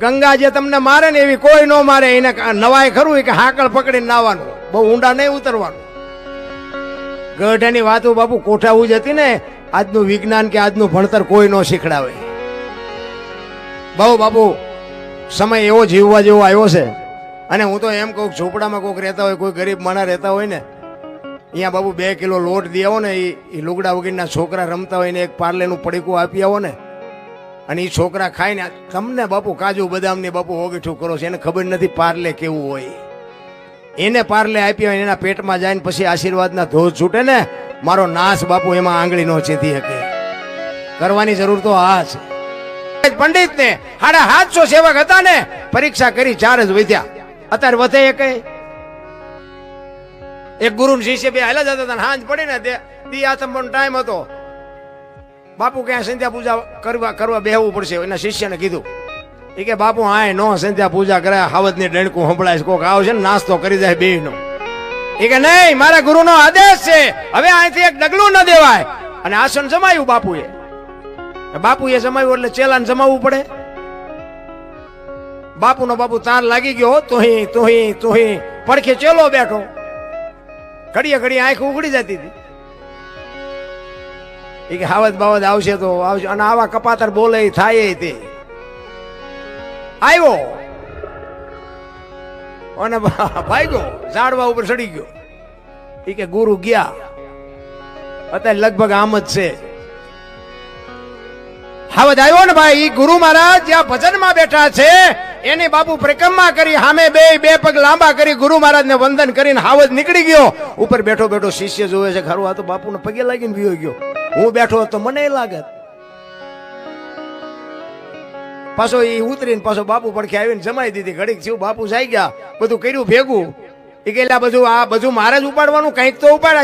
ગંગા જે તમને મારે ને એવી કોઈ ન મારે, એને નવાય ખરું કે હાકળ પકડીને નાવાનું. બહુ ઊંડા નહીં ઉતરવાનું. ગઢની વાતો બાપુ કોઠાવું જ હતી ને, આજનું વિજ્ઞાન કે આજનું ભણતર કોઈ ન શીખડાવે. બહુ બાપુ, સમય એવો જીવવા જેવો આવ્યો છે. અને હું તો એમ કહું ઝૂંપડામાં કોઈક રહેતા હોય, કોઈ ગરીબ માણા રહેતા હોય ને, અહીંયા બાબુ બે કિલો લોટ દે આવો ને એ લુગડા વગરના છોકરા રમતા હોય ને, એક પાર્લેનું પડીકું આપી આવો ને અને એ છોકરા ખાઈને તમને બાપુ કાજુ બદામની બાપુ ઓગીઠું કરો છો, એને ખબર નથી પાર્લે કેવું હોય. એને પાર્લે આપ્યો હોય એના પેટમાં જાય ને પછી આશીર્વાદના ધોધ છૂટે ને, મારો નાશ બાપુ એમાં આંગળી નો ચેતી શકે. કરવાની જરૂર તો આ છે. પંડિત ને સાડા સાતસો સેવક હતા ને, પરીક્ષા કરી ચાર જ વધ્યા. અત્યારે વધે એ કઈ? એક ગુરુ શિષ્ય બે હાલા જતા હતા હાંજ પડી ને તે આથમનો ટાઈમ હતો. બાપુ ક્યાં સંધ્યા પૂજા કરવા કરવા બેહવું પડશે એના શિષ્યને કીધું. એ કે, બાપુ આય નો સંધ્યા પૂજા કરે હાવતની ડણકું સંભળાય કોક આવશે ને નાસ્તો કરી જાય બે નો એ કે, નહીં, મારા ગુરુનો આદેશ છે. હવે અહીંથી એક ડગલું ન દેવાય. અને આસન જમાયું બાપુએ. બાપુએ જમાયું એટલે ચેલાને જમાવવું પડે. બાપુનો બાપુ તાર લાગી ગયો તુહી તુહી તુહી પડખે ચેલો બેઠો. ઘડીએ ઘડીએ આંખ ઉઘડી જતી હતી. એ કે હાવત બાવત આવશે તો આવશે અને આવા કપાતર બોલે થાય તે. આવ્યો. અને ભાગ્યો. ઝાડવા ઉપર ચડી ગયો. એ કે ગુરુ ગયા. અત્યારે લગભગ આમ જ છે. હાવત આવ્યો ને ભાઈ ગુરુ મહારાજ જ્યાં ભજનમાં બેઠા છે, એની બાપુ પરિક્રમા કરી સામે બે બે પગ લાંબા કરી ગુરુ મહારાજને વંદન કરીને હાવજ નીકળી ગયો. ઉપર બેઠો બેઠો શિષ્ય જોવે છે, ખરું, આ તો બાપુને પગે લાગીને વિયો ગયો. હું બેઠો તો મને લાગત પાછો એ ઉતરીને પાછો બાપુ પડખે આવીને જમાઈ દીધી. ઘડીક થયું બાપુ જાય ગયા, બધું કર્યું, ભેગું. એ કેલા બધું આ બધું મારે જ ઉપાડવાનું, કંઈક તો ઉપાડે.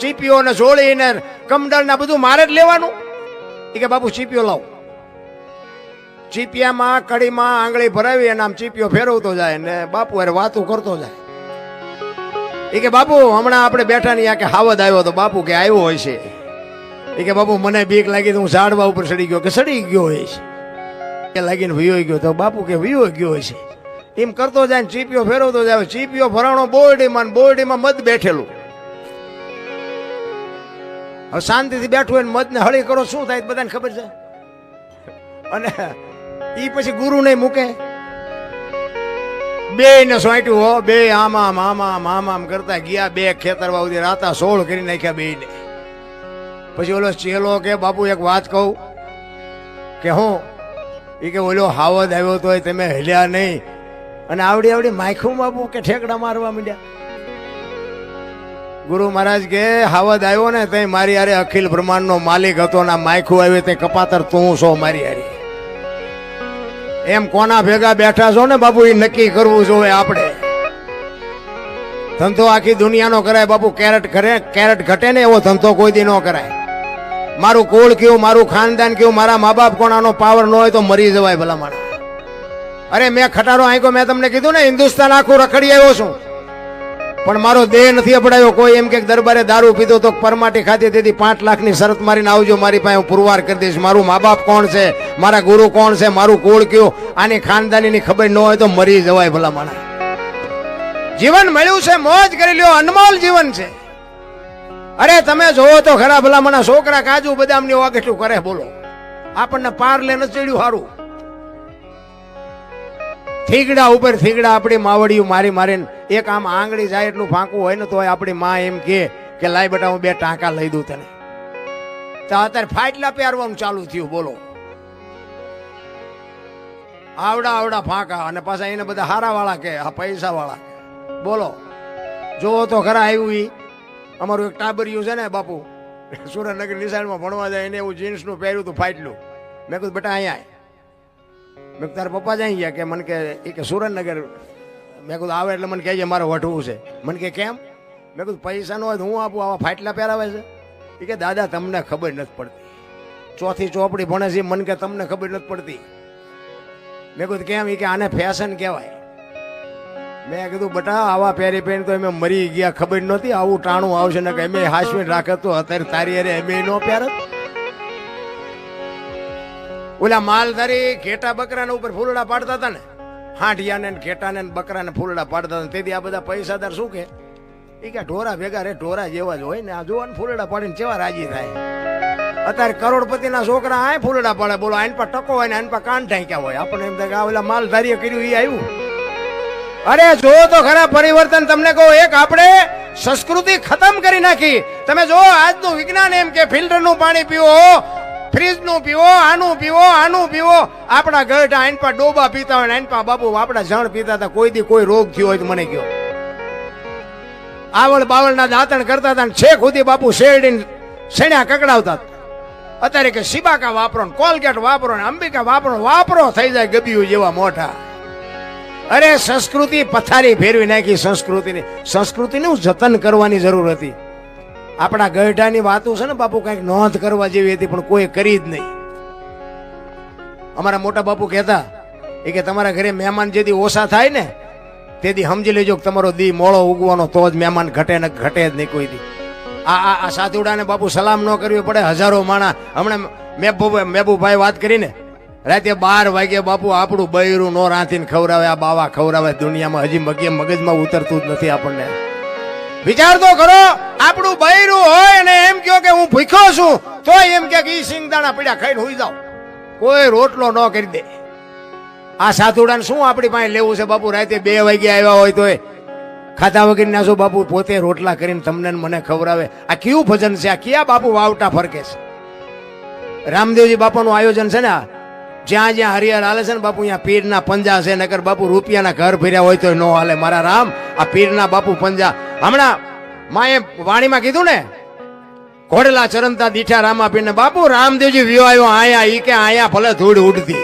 ચીપીઓ ને જોડી ને કમડળ ને બધું મારે જ લેવાનું. એ કે બાપુ ચીપીઓ લાવો. ચીપિયામાં, કડીમાં આંગળી ભરાવી અને આમ ચીપિયો ફેરવતો જાય ને બાપુ અરે વાતું કરતો જાય. એ કે બાપુ, હમણાં આપણે બેઠા ને કે હાવદ આવ્યો તો બાપુ કે આવ્યો હોય છે. એ કે, બાપુ, મને બીક લાગી હું ઝાડવા ઉપર ચડી ગયો. કે, ચડી ગયો હોય છે. કે લાગીને વિયો ગયો. તો બાપુ કે વિયો ગયો છે. એમ કરતો જાય ને ચીપિયો ફેરવતો જાય. ચીપિયો ફરાણો બોરડીમાં બોરડીમાં મધ બેઠેલું. હવે શાંતિથી બેઠું હોય મધને હળી કરો, શું થાય બધાને ખબર છે? અને એ પછી ગુરુ નહીં મૂકે. બે ને સોંટ્યું, હો, બે આમ આમ આમ કરતા ગયા. બે ખેતરવા સુધી રાતા સોળ કરી નાખ્યા બે ને પછી ઓલો ચેલો કે, બાપુ, એક વાત કહું. કે હું? એ કે, ઓલો હાવદ આવ્યો તો તમે હેલ્યા નહીં. અને આવડી આવડી માખું બાપુ કે ઠેકડા મારવા માંડ્યા. ગુરુ મહારાજ કે, હાવદ આવ્યો ને તે મારી હારે અખિલ બ્રહ્માંડનો માલિક હતો ને માખું આવ્યું તે કપાતર તું છો મારી હારી. એમ કોના ભેગા બેઠા છો ને બાપુ એ નક્કી કરવું જોવે આપણે. ધંધો આખી દુનિયાનો કરાય બાપુ, કેરેટ કરે કેરેટ ઘટે ને એવો ધંધો કોઈ દી ન કરાય. મારું કુળ કયું, મારું ખાનદાન કયું, મારા મા બાપ કોણ આનો પાવર ન હોય તો મરી જવાય ભલા માણસ. અરે, મેં ખટારો આંકો મેં તમને કીધું ને, હિન્દુસ્તાન આખું રખડી આવ્યો છું. પણ મારો દેહ નથી અપડાયો કોઈ એમ કે દરબારે દારૂ પીધો તો પરમાટી ખાધી તેથી પાંચ લાખની શરત મારીને આવજો, મારી પાસે હું પુરવાર કરી દઈશ. મારું મા બાપ કોણ છે? મારા ગુરુ કોણ છે? મારું કુળ કયું? આની ખાનદાનીની ખબર ન હોય તો મરી જવાય ભલા માણસ. જીવન મળ્યું છે, મોજ કરી લ્યો, અનમોલ જીવન છે. અરે તમે જોવો તો ખરા ભલા મને છોકરા કાજુ બદામની વાગેઠું કરે, બોલો. આપણને પાર લે ન ચડ્યું સારું થીગડા ઉપર થીગડા આપણી માવડીયું મારી મારીને એક આમ આંગળી જાય એટલું ફાંકું હોય ને તો આપણી માં એમ કે કે, લાય બેટા, હું બે ટાંકા લઈ દઉં તને. તો અત્યારે ફાટલા પહેરવાનું ચાલુ થયું, બોલો. આવડા આવડા ફાંકા અને પાછા એને બધા હારા વાળા કે આ પૈસા વાળા બોલો. જોવો તો ખરા આવ્યું અમારું એક ટાબરિયું છે ને, બાપુ, સુરેન્દ્રનગર નિશાળમાં ભણવા જાય એને એવું જીન્સનું પહેર્યું હતું ફાટલું. મેં કીધું, બેટા, અહીંયા મેં તારા પપ્પા અહીં ગયા? કે મને કે, એ કે સુરેન્દ્રનગર. મેં કીધું, આવે એટલે મને કહેજે મારે વઠવું છે. મને કે, કેમ? મેં કીધું, પૈસા ન હોય તો હું આપું, આવા ફાટલા પહેરાવે છે. એ કે, દાદા, તમને ખબર નથી પડતી. ચોથી ચોપડી ભણે છે, મને કે, તમને ખબર નથી પડતી. મેં કીધું, કેમ? એ કે, આને ફેશન કહેવાય. મેં કીધું, બટા, આવા પહેરી પહેરી તો અમે મરી ગયા, ખબર નહોતી? આવું ટાણું આવશે ને અમે હાસવીને રાખે તો અત્યારે તારી અરે અમે નો પહેરત ઓલા માલધારી ઘેટા બકરાના ઉપર ફૂલડા પાડતા હતા ને? હાંઠિયા ને ઘેટાને ને બકરાને ફૂલડા પાડતા હતા તેથી આ બધા પૈસાદાર શું કે એ કે ઢોરા ભેગા રે, ઢોરા જેવા જ હોય ને, આ જોવા ફૂલડા પાડીને કેવા રાજી થાય. અત્યારે કરોડપતિના છોકરા આ ફૂલડા પાડે, બોલો, આઈન પર ટકો હોય ને, આઈન પર કાન ઢાંક્યા હોય. આપણને એમ થાય કે આ ઓલા માલધારીએ કર્યું એ આવ્યું. અરે જો તો ખરા પરિવર્તન તમને કહો. એક આપણે સંસ્કૃતિ ખતમ કરી નાખી. તમે જો આજનું વિજ્ઞાન એમ કે ફિલ્ટરનું પાણી પીવો, ફ્રીજનું પીવો, આનું પીવો આનું પીવો. આપણા ગઢ આઈન પર ડોબા પીતા હોય ને આઈન પર બાપુ આપણા જણ પીતા હતા. કોઈ દી કોઈ રોગ થયો હોય તો મને કયો. આવળ બાવળના દાંતણ કરતા હતા છે ખુદી બાપુ શેરડી શેણ્યા કકડાવતા અત્યારે કે સિબાકા વાપરો કોલગેટ વાપરો ને અંબિકા વાપરો વાપરો, થઈ જાય ગબિયું જેવા મોટા અરે, સંસ્કૃતિ પથારી ફેરવી નાખી સંસ્કૃતિની. સંસ્કૃતિનું જતન કરવાની જરૂર હતી. આપણા ગઢાની વાતો છે ને બાપુ, કંઈક નોંધ કરવા જેવી હતી, પણ કોઈ કરી જ નહીં. અમારા મોટા બાપુ કહેતા એ કે તમારા ઘરે મહેમાન જેથી ઓછા થાય ને, તેથી સમજી લેજો કે તમારો દી મોળો ઉગવાનો તો જ મહેમાન ઘટે ને ઘટે જ નહીં કોઈ દી. આ આ સાધુડાને બાપુ સલામ ન કરવી પડે, હજારો માણા. હમણાં મેબુ મેબુભાઈ વાત કરીને રાતે બાર વાગે બાપુ આપણું બૈરું નો રાંધીને ખવડાવે, આ બાવા ખવડાવે, દુનિયામાં હજી મગે મગજમાં ઉતરતું જ નથી આપણને. વિચાર તો કરો, આપણું બૈરું હોય અને એમ કહો કે હું ભૂખ્યો છું તો એમ કે ઈ સિંગદાણા પીડા ખાઈને હોઈ જાઓ. કોઈ રોટલો ન કરી દે. આ સાધુડાને શું આપણી પાસે લેવું છે બાપુ? રાતે બે વાગે આવ્યા હોય તોય ખાધા વગર ના શું બાપુ પોતે રોટલા કરીને તમને મને ખવડાવે? આ કયું ભજન છે? આ કયા બાપુ વાવટા ફરકે છે? રામદેવજી બાપાનું આયોજન છે ને આ? જ્યાં જ્યાં હરિહર હાલે છે ને બાપુ, અહીંયા પીરના પંજા છે, નકર બાપુ રૂપિયાના ઘર ભર્યા હોય તો ન હાલે. મારા રામ, આ પીરના બાપુ પંજા. હમણાં માએ વાણીમાં કીધું ને, ઘોડેલા ચરણતા દીઠા રામા પીરને બાપુ, રામદેવજી વિયો આવ્યો, આયા, ઈ કે આયા ભલે ધૂળ ઉડતી.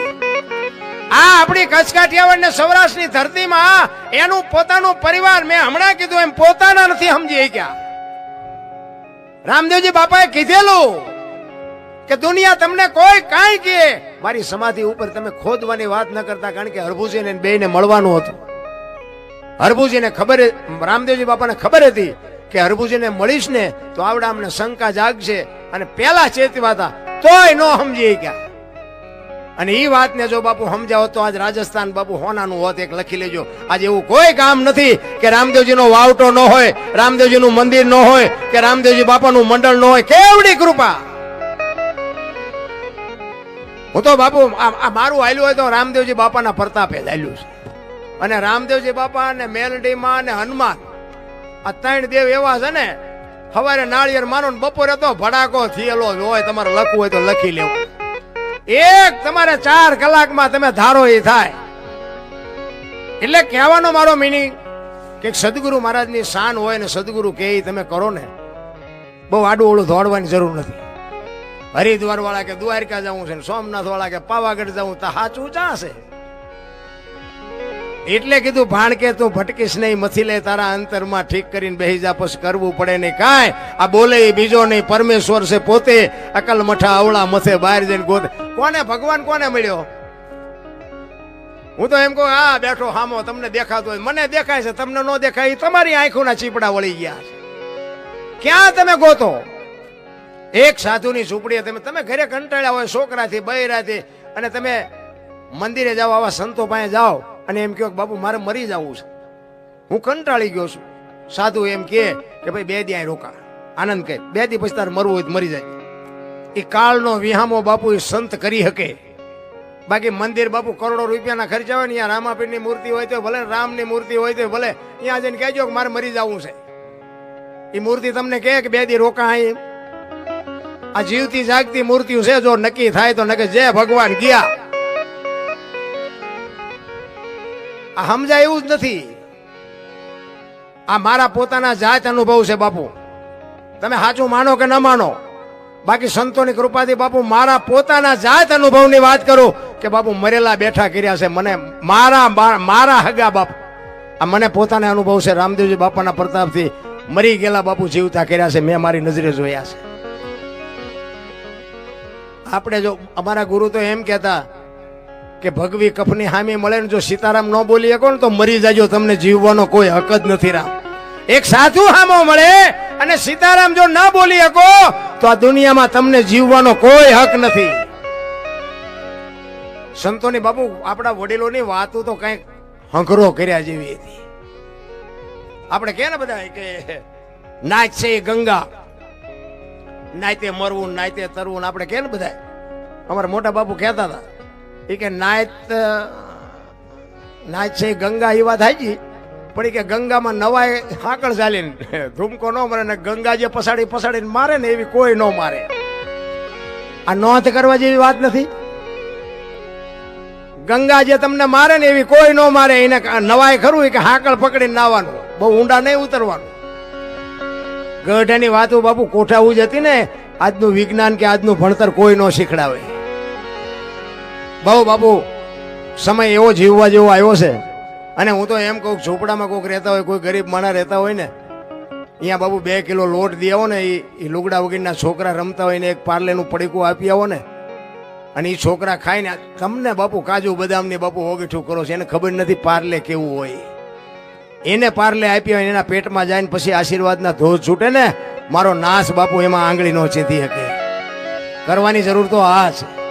આ આપણી કચ્છ કાઠિયાવાડ ને સૌરાષ્ટ્રની ધરતીમાં એનું પોતાનું પરિવાર મેં હમણાં કીધું, એમ પોતાના નથી સમજી ગયા રામદેવજી બાપાએ કીધેલું કે દુનિયા તમને કોઈ કાંઈ કહે. મારી સમાધિ ઉપર તમે ખોદવાની વાત ન કરતા, કારણ કે હરભુજીને બે ને મળવાનું હતું. હરભુજીને ખબર રામદેવજી બાપાને ખબર હતી કે હરભુજીને મળીશ ને તો આવડા અમને શંકા જાગશે અને પેલા ચેતવા હતા. તોય ન સમજી ગયા અને એ વાતને જો બાપુ સમજાવો તો આજ રાજસ્થાન બાપુ હોનાનું હોત, એક લખી લેજો. આજે એવું કોઈ કામ નથી કે રામદેવજીનો વાવટો ન હોય, રામદેવજીનું મંદિર ન હોય, કે રામદેવજી બાપાનું મંડળ ન હોય. કેવડી કૃપા! હું તો બાપુ, આ મારું હાલ્યું હોય તો રામદેવજી બાપાના પ્રતાપે જ હાલ્યું છે. અને રામદેવજી બાપા ને મેલડીમાં ને હનુમાન, આ ત્રણ દેવ એવા છે ને સવારે નાળિયેર માનો ને બપોરે તો ભડાકો થયેલો હોય, તમારે લખવું હોય તો લખી લેવું. એક તમારે ચાર કલાકમાં તમે ધારો એ થાય. એટલે કહેવાનો મારો મિનિંગ કે સદગુરુ મહારાજની શાન હોય ને સદગુરુ કે તમે કરો ને, બહુ આડું ઓળું દોડવાની જરૂર નથી. હરિદ્વાર વાળા કે દ્વારકા જવું છે સોમનાથ વાળા કે પાવાગઢ જવું તો સાચું ચાશે એટલે કીધું, ભાણ કે તું ભટકીશ નહીં મથી લે, તારા અંતરમાં ઠીક કરીને બેહી જા, પછી કરવું પડે નહીં. કાંઈ, આ બોલે બીજો નહીં, પરમેશ્વર છે પોતે, અકલ મઠા અવળા મથે બહાર જઈને ગોત કોને, ભગવાન કોને મળ્યો? હું તો એમ કહું, હા, બેઠો હામો, તમને દેખાતો હોય. મને દેખાય છે, તમને ન દેખાય તમારી આંખોના ચીપડા વળી ગયા છે. ક્યાં તમે ગોતો? એક સાધુની ઝૂંપડીએ તમે તમે ઘરે કંટાળ્યા હોય, છોકરાથી, બૈરાથી, અને તમે મંદિરે જાઓ, આવા સંતો પાસે જાઓ, અને એમ કહો કે, બાપુ, મારે મરી જવું છે. હું કંટાળી ગયો છું. સાધુ એમ કહે કે, ભાઈ, બે દી રોકા. આનંદ કહે, બે દી પછી તારે મરવું હોય તો મરી જાય. એ કાળનો વિહામો બાપુ એ સંત કરી શકે. બાકી મંદિર બાપુ કરોડો રૂપિયાના ખર્ચા હોય ને અહીંયા રામાપીરની મૂર્તિ હોય તો ભલે, રામની મૂર્તિ હોય તો ભલે અહીંયા જઈને કહેજો કે, મારે મરી જવું છે. એ મૂર્તિ તમને કહે કે, બે દી રોકા અહીં. આ જીવતી જાગતી મૂર્તિઓ છે, જો નક્કી થાય તો નકે જય ભગવાન ગયા. આ સમજાય એવું જ નથી. આ મારા પોતાના જાત અનુભવ છે, બાપુ. તમે સાચું માનો કે ન માનો? બાકી સંતોની કૃપાથી, બાપુ, મારા પોતાના જાત અનુભવની વાત કરું કે બાપુ, મરેલા બેઠા કર્યા છે, મને મારા મારા હગા, બાપુ. આ મને પોતાને અનુભવ છે, રામદેવજી બાપાના પ્રતાપથી મરી ગયેલા બાપુ જીવતા કર્યા છે, મેં મારી નજરે જોયા છે. આપણે જો, અમારા ગુરુ તો એમ કહેતા કે ભગવી કફની હામી મળે ને જો સીતારામ ન બોલી શકો ને તો મરી જાજો, તમને જીવવાનો કોઈ હક જ નથી રામ. એક સાધુ હામો મળે અને સીતારામ જો ન બોલી શકો, તો આ દુનિયામાં તમને જીવવાનો કોઈ હક નથી. સંતોની બાપુ આપણા વડીલોની વાતો તો કંઈક હંકરો કર્યા જેવી હતી. આપણે કે ને બધા કે નાચ છે ગંગા. નાયતે મરવું નાયતે તરવું આપણે કે ને બધા અમારા મોટા બાપુ કહેતા હતા. એ કે નાયત અ, છે ગંગા એ વાત હાજી પણ એ કે ગંગામાં નવાય હાકળ ચાલીને ધૂમકો ન મારે ને ગંગા જે પસાડી પસાડીને મારે ને એવી કોઈ ન મારે. આ નોંધ કરવા જેવી વાત નથી? ગંગા જે તમને મારે ને એવી કોઈ ન મારે એને નવાય ખરું કે હાકળ પકડીને નાવાનું. બહુ ઊંડા નહીં ઉતરવાનું. ગઢાની વાતો બાપુ કોઠાવું જ હતી ને. આજનું વિજ્ઞાન કે આજનું ભણતર કોઈ ન શીખડાવે. બહુ બાપુ, સમય એવો જીવવા જેવો આવ્યો છે. અને હું તો એમ કહું ઝૂંપડામાં કોઈક રહેતા હોય, કોઈ ગરીબ માણા રહેતા હોય ને, અહીંયા બાબુ બે કિલો લોટ દે આવો ને એ લુગડા વગેરેના છોકરા રમતા હોય ને, એક પાર્લેનું પડીકું આપી આવો ને, અને એ છોકરા ખાઈને તમને બાપુ કાજુ બદામની બાપુ ઓગીઠું કરો છો, એને ખબર નથી પાર્લે કેવું હોય. એને પાર્લે આપી હોય એના પેટમાં જાય ને પછી આશીર્વાદના ધોધ છૂટે ને, મારો નાશ બાપુ એમાં આંગળી નો ચીંધી શકે. કરવાની જરૂર તો આ છે.